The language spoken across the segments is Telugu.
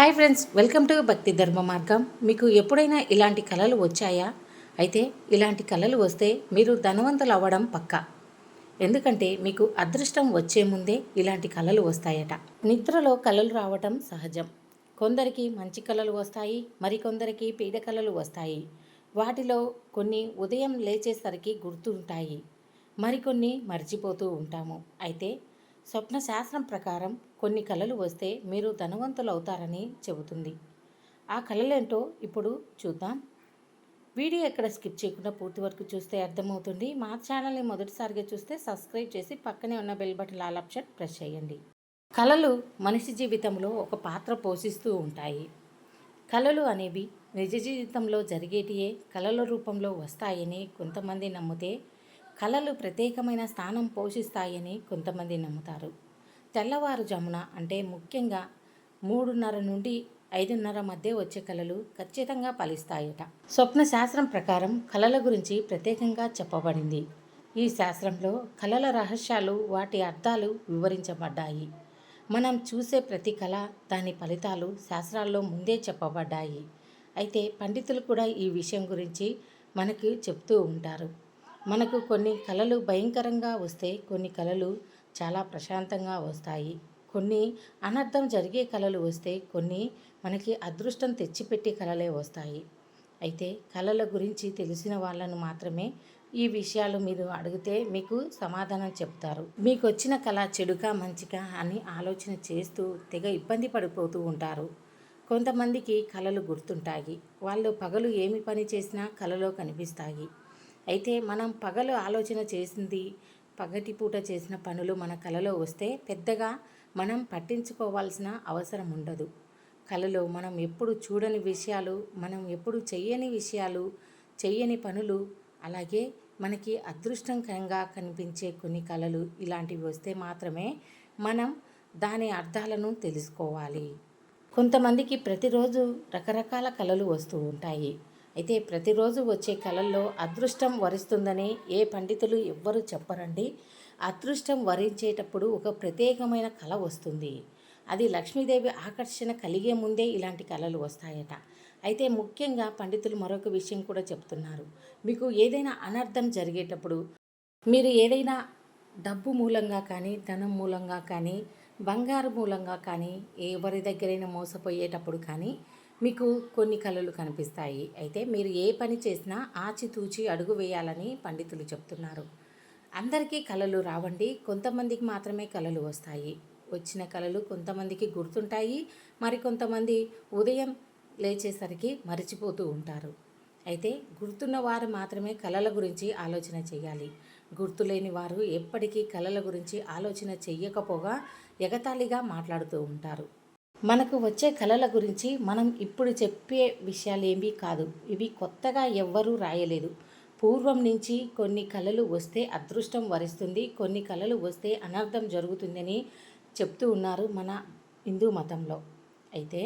హాయ్ ఫ్రెండ్స్ వెల్కమ్ టు భక్తి ధర్మ మార్గం మీకు ఎప్పుడైనా ఇలాంటి కళలు వచ్చాయా? అయితే ఇలాంటి కళలు వస్తే మీరు ధనవంతులు అవ్వడం పక్కా. ఎందుకంటే మీకు అదృష్టం వచ్చే ముందే ఇలాంటి కళలు వస్తాయట. నిద్రలో కళలు రావటం సహజం. కొందరికి మంచి కళలు వస్తాయి మరికొందరికి పీడ కళలు వస్తాయి. వాటిలో కొన్ని ఉదయం లేచేసరికి గుర్తుంటాయి. మరికొన్ని మర్చిపోతూ ఉంటాము. అయితే స్వప్న శాస్త్రం ప్రకారం కొన్ని కళలు వస్తే మీరు ధనవంతులు అవుతారని చెబుతుంది. ఆ కళలేంటో ఇప్పుడు చూద్దాం. వీడియో ఎక్కడ స్కిప్ చేయకుండా పూర్తి వరకు చూస్తే అర్థమవుతుంది. మా ఛానల్ని మొదటిసారిగా చూస్తే సబ్స్క్రైబ్ చేసి పక్కనే ఉన్న bell button all option press చేయండి. కళలు మనిషి జీవితంలో ఒక పాత్ర పోషిస్తూ ఉంటాయి. కళలు అనేవి నిజ జీవితంలో జరిగేటియే కళల రూపంలో వస్తాయని కొంతమంది నమ్మితే కళలు ప్రత్యేకమైన స్థానం పోషిస్తాయని కొంతమంది నమ్ముతారు. తెల్లవారుజామున అంటే ముఖ్యంగా మూడున్నర నుండి ఐదున్నర మధ్య వచ్చే కళలు ఖచ్చితంగా ఫలిస్తాయట. స్వప్న శాస్త్రం ప్రకారం కళల గురించి ప్రత్యేకంగా చెప్పబడింది. ఈ శాస్త్రంలో కళల రహస్యాలు వాటి అర్థాలు వివరించబడ్డాయి. మనం చూసే ప్రతి కళ దాని ఫలితాలు శాస్త్రాల్లో ముందే చెప్పబడ్డాయి. అయితే పండితులు కూడా ఈ విషయం గురించి మనకి చెప్తూ ఉంటారు. మనకు కొన్ని కళలు భయంకరంగా వస్తే కొన్ని కళలు చాలా ప్రశాంతంగా వస్తాయి. కొన్ని అనర్థం జరిగే కళలు వస్తే కొన్ని మనకి అదృష్టం తెచ్చిపెట్టే కళలే వస్తాయి. అయితే కళల గురించి తెలిసిన వాళ్ళను మాత్రమే ఈ విషయాలు మీరు అడిగితే మీకు సమాధానం చెప్తారు. మీకు వచ్చిన కళ చెడుగా మంచిగా అని ఆలోచన చేస్తూ తెగ ఇబ్బంది పడిపోతూ ఉంటారు. కొంతమందికి కళలు గుర్తుంటాయి. వాళ్ళు పగలు ఏమి పని చేసినా కళలో కనిపిస్తాయి. అయితే మనం పగలు ఆలోచన చేసింది పగటి పూట చేసిన పనులు మన కలలో వస్తే పెద్దగా మనం పట్టించుకోవాల్సిన అవసరం ఉండదు. కళలో మనం ఎప్పుడు చూడని విషయాలు మనం ఎప్పుడు చెయ్యని విషయాలు చెయ్యని పనులు అలాగే మనకి అదృష్టంకరంగా కనిపించే కొన్ని కళలు ఇలాంటివి వస్తే మాత్రమే మనం దాని అర్థాలను తెలుసుకోవాలి. కొంతమందికి ప్రతిరోజు రకరకాల కళలు వస్తూ ఉంటాయి. అయితే ప్రతిరోజు వచ్చే కళల్లో అదృష్టం వరిస్తుందని ఏ పండితులు ఎవ్వరూ చెప్పరండి. అదృష్టం వరించేటప్పుడు ఒక ప్రత్యేకమైన కళ వస్తుంది. అది లక్ష్మీదేవి ఆకర్షణ కలిగే ముందే ఇలాంటి కళలు వస్తాయట. అయితే ముఖ్యంగా పండితులు మరొక విషయం కూడా చెప్తున్నారు. మీకు ఏదైనా అనర్థం జరిగేటప్పుడు మీరు ఏదైనా డబ్బు మూలంగా కానీ ధనం మూలంగా కానీ బంగారు మూలంగా కానీ ఎవరి దగ్గరైనా మోసపోయేటప్పుడు కానీ మీకు కొన్ని కళలు కనిపిస్తాయి. అయితే మీరు ఏ పని చేసినా ఆచితూచి అడుగు వేయాలని పండితులు చెప్తున్నారు. అందరికీ కళలు రావండి. కొంతమందికి మాత్రమే కళలు వస్తాయి. వచ్చిన కళలు కొంతమందికి గుర్తుంటాయి. మరి కొంతమంది ఉదయం లేచేసరికి మరిచిపోతూ ఉంటారు. అయితే గుర్తున్న వారు మాత్రమే కళల గురించి ఆలోచన చేయాలి. గుర్తులేని వారు ఎప్పటికీ కళల గురించి ఆలోచన చెయ్యకపోగా ఎగతాళిగా మాట్లాడుతూ ఉంటారు. మనకు వచ్చే కళల గురించి మనం ఇప్పుడు చెప్పే విషయాలు ఏమీ కాదు. ఇవి కొత్తగా ఎవ్వరూ రాయలేదు. పూర్వం నుంచి కొన్ని కళలు వస్తే అదృష్టం వరిస్తుంది కొన్ని కళలు వస్తే అనర్థం జరుగుతుందని చెప్తూ ఉన్నారు మన హిందూ మతంలో. అయితే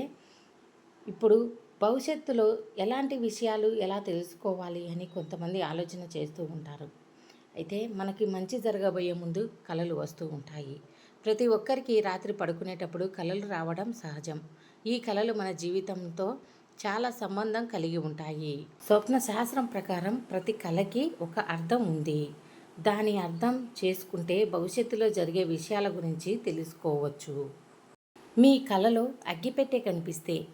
ఇప్పుడు భవిష్యత్తులో ఎలాంటి విషయాలు ఎలా తెలుసుకోవాలి అని కొంతమంది ఆలోచన చేస్తూ ఉంటారు. అయితే మనకి మంచి జరగబోయే ముందు కళలు వస్తూ ఉంటాయి. ప్రతి ఒక్కరికి రాత్రి పడుకునేటప్పుడు కళలు రావడం సహజం. ఈ కళలు మన జీవితంతో చాలా సంబంధం కలిగి ఉంటాయి. స్వప్న శాస్త్రం ప్రకారం ప్రతి కళకి ఒక అర్థం ఉంది. దాని అర్థం చేసుకుంటే భవిష్యత్తులో జరిగే విషయాల గురించి తెలుసుకోవచ్చు. మీ కళలో అగ్గిపెట్టె కనిపిస్తే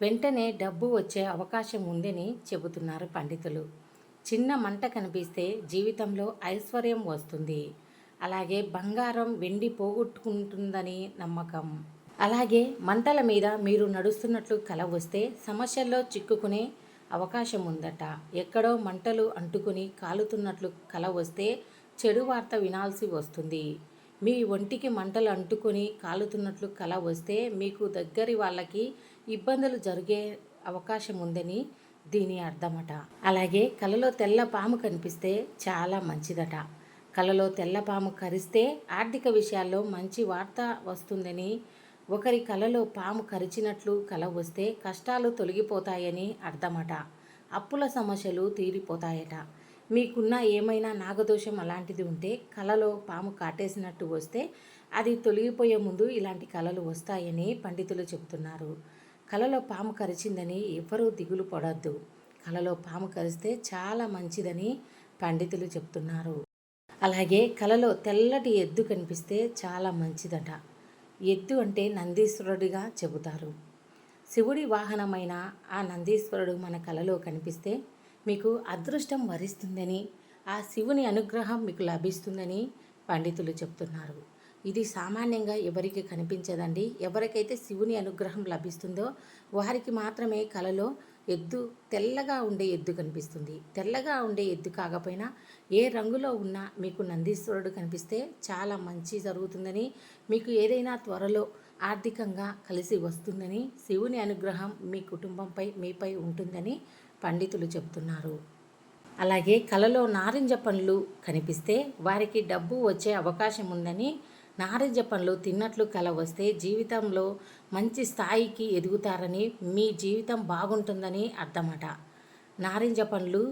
వెంటనే డబ్బు వచ్చే అవకాశం ఉందని చెబుతున్నారు పండితులు. చిన్న మంట కనిపిస్తే జీవితంలో ఐశ్వర్యం వస్తుంది. అలాగే బంగారం వెండి పోగొట్టుకుంటుందని నమ్మకం. అలాగే మంటల మీద మీరు నడుస్తున్నట్లు కల వస్తే సమస్యల్లో చిక్కుకునే అవకాశం ఉందట. ఎక్కడో మంటలు అంటుకుని కాలుతున్నట్లు కల వస్తే చెడు వార్త వినాల్సి వస్తుంది. మీ ఒంటికి మంటలు అంటుకొని కాలుతున్నట్లు కల వస్తే మీకు దగ్గరి వాళ్ళకి ఇబ్బందులు జరిగే అవకాశం ఉందని దీని అర్థమట. అలాగే కలలో తెల్ల పాము కనిపిస్తే చాలా మంచిదట. కలలో తెల్ల పాము కరిస్తే ఆర్థిక విషయాల్లో మంచి వార్త వస్తుందని ఒకరి కలలో పాము కరిచినట్లు కల వస్తే కష్టాలు తొలగిపోతాయని అర్థమట. అప్పుల సమస్యలు తీరిపోతాయట. మీకున్న ఏమైనా నాగదోషం అలాంటిది ఉంటే కలలో పాము కాటేసినట్టు వస్తే అది తొలగిపోయే ముందు ఇలాంటి కళలు వస్తాయని పండితులు చెబుతున్నారు. కలలో పాము కరిచిందని ఎవ్వరూ దిగులు పడద్దు. కలలో పాము కరిస్తే చాలా మంచిదని పండితులు చెప్తున్నారు అలాగే కలలో తెల్లటి ఎద్దు కనిపిస్తే చాలా మంచిదట. ఎద్దు అంటే నందీశ్వరుడిగా చెబుతారు. శివుడి వాహనమైన ఆ నందీశ్వరుడు మన కలలో కనిపిస్తే మీకు అదృష్టం వరిస్తుందని ఆ శివుని అనుగ్రహం మీకు లభిస్తుందని పండితులు చెప్తున్నారు. ఇది సామాన్యంగా ఎవరికి కనిపించదండి? ఎవరికైతే శివుని అనుగ్రహం లభిస్తుందో వారికి మాత్రమే కలలో ఎద్దు తెల్లగా ఉండే ఎద్దు కనిపిస్తుంది. తెల్లగా ఉండే ఎద్దు కాకపోయినా ఏ రంగులో ఉన్నా మీకు నందీశ్వరుడు కనిపిస్తే చాలా మంచి జరుగుతుందని మీకు ఏదైనా త్వరలో ఆర్థికంగా కలిసి వస్తుందని శివుని అనుగ్రహం మీ కుటుంబంపై మీపై ఉంటుందని పండితులు చెప్తున్నారు. అలాగే కలలో నారింజ పండ్లు కనిపిస్తే వారికి డబ్బు వచ్చే అవకాశం ఉందని నారింజ పండ్లు తిన్నట్లు కల వస్తే జీవితంలో మంచి స్థాయికి ఎదుగుతారని మీ జీవితం బాగుంటుందని అర్థమట. నారింజ పండ్లు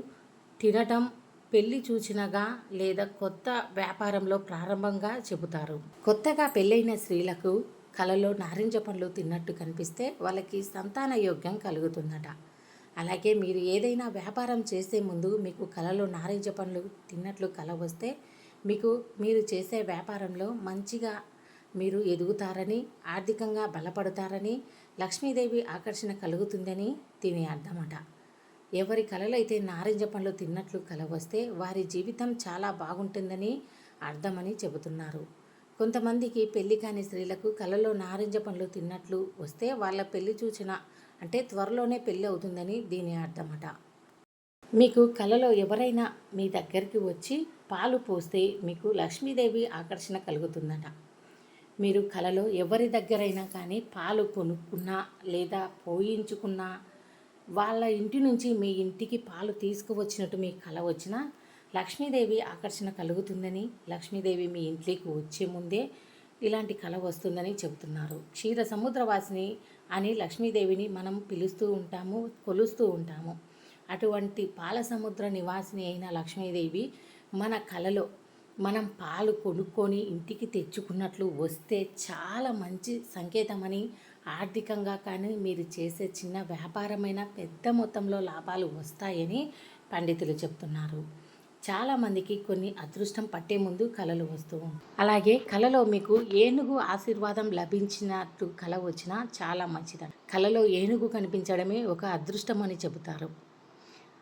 తినటం పెళ్ళి చూచినగా లేదా కొత్త వ్యాపారంలో ప్రారంభంగా చెబుతారు. కొత్తగా పెళ్ళైన స్త్రీలకు కలలో నారింజ పండ్లు తిన్నట్టు కనిపిస్తే వాళ్ళకి సంతాన యోగ్యం కలుగుతుందట. అలాగే మీరు ఏదైనా వ్యాపారం చేసే ముందు మీకు కలలో నారింజ పండ్లు తిన్నట్లు కల వస్తే మీకు మీరు చేసే వ్యాపారంలో మంచిగా మీరు ఎదుగుతారని ఆర్థికంగా బలపడతారని లక్ష్మీదేవి ఆకర్షణ కలుగుతుందని దీని అర్థమట. ఎవరి కలలైతే నారింజ పండ్లు తిన్నట్లు కల వస్తే వారి జీవితం చాలా బాగుంటుందని అర్థమని చెబుతున్నారు. కొంతమందికి పెళ్ళి కాని స్త్రీలకు కలలో నారింజ పండ్లు తిన్నట్లు వస్తే వాళ్ళ పెళ్ళి చూచిన అంటే త్వరలోనే పెళ్ళి అవుతుందని దీని అర్థమట. మీకు కలలో ఎవరైనా మీ దగ్గరికి వచ్చి పాలు పోస్తే మీకు లక్ష్మీదేవి ఆకర్షణ కలుగుతుందట. మీరు కలలో ఎవరి దగ్గరైనా కానీ పాలు కొనుక్కున్నా లేదా పోయించుకున్నా వాళ్ళ ఇంటి నుంచి మీ ఇంటికి పాలు తీసుకువచ్చినట్టు మీ కల వచ్చినా లక్ష్మీదేవి ఆకర్షణ కలుగుతుందని లక్ష్మీదేవి మీ ఇంట్లోకి వచ్చే ముందే ఇలాంటి కళ వస్తుందని చెబుతున్నారు. క్షీర సముద్రవాసిని అని లక్ష్మీదేవిని మనం పిలుస్తూ ఉంటాము కొలుస్తూ ఉంటాము. అటువంటి పాల సముద్ర నివాసిని అయిన లక్ష్మీదేవి మన కలలో మనం పాలు కొనుక్కొని ఇంటికి తెచ్చుకున్నట్లు వస్తే చాలా మంచి సంకేతమని ఆర్థికంగా కానీ మీరు చేసే చిన్న వ్యాపారమైన పెద్ద మొత్తంలో లాభాలు వస్తాయని పండితులు చెప్తున్నారు. చాలామందికి కొన్ని అదృష్టం పట్టే ముందు కళలు వస్తూ అలాగే కళలో మీకు ఏనుగు ఆశీర్వాదం లభించినట్టు కళ వచ్చినా చాలా మంచిది కళలో ఏనుగు కనిపించడమే ఒక అదృష్టం అని చెబుతారు.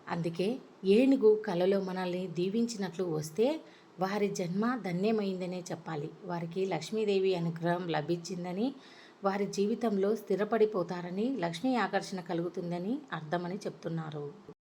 అందుకే ఏనుగు కలలో మనల్ని దీవించినట్లు వస్తే వారి జన్మ ధన్యమైందనే చెప్పాలి. వారికి లక్ష్మీదేవి అనుగ్రహం లభించిందని వారి జీవితంలో స్థిరపడిపోతారని లక్ష్మీ ఆకర్షణ కలుగుతుందని అర్థమని చెప్తున్నారు.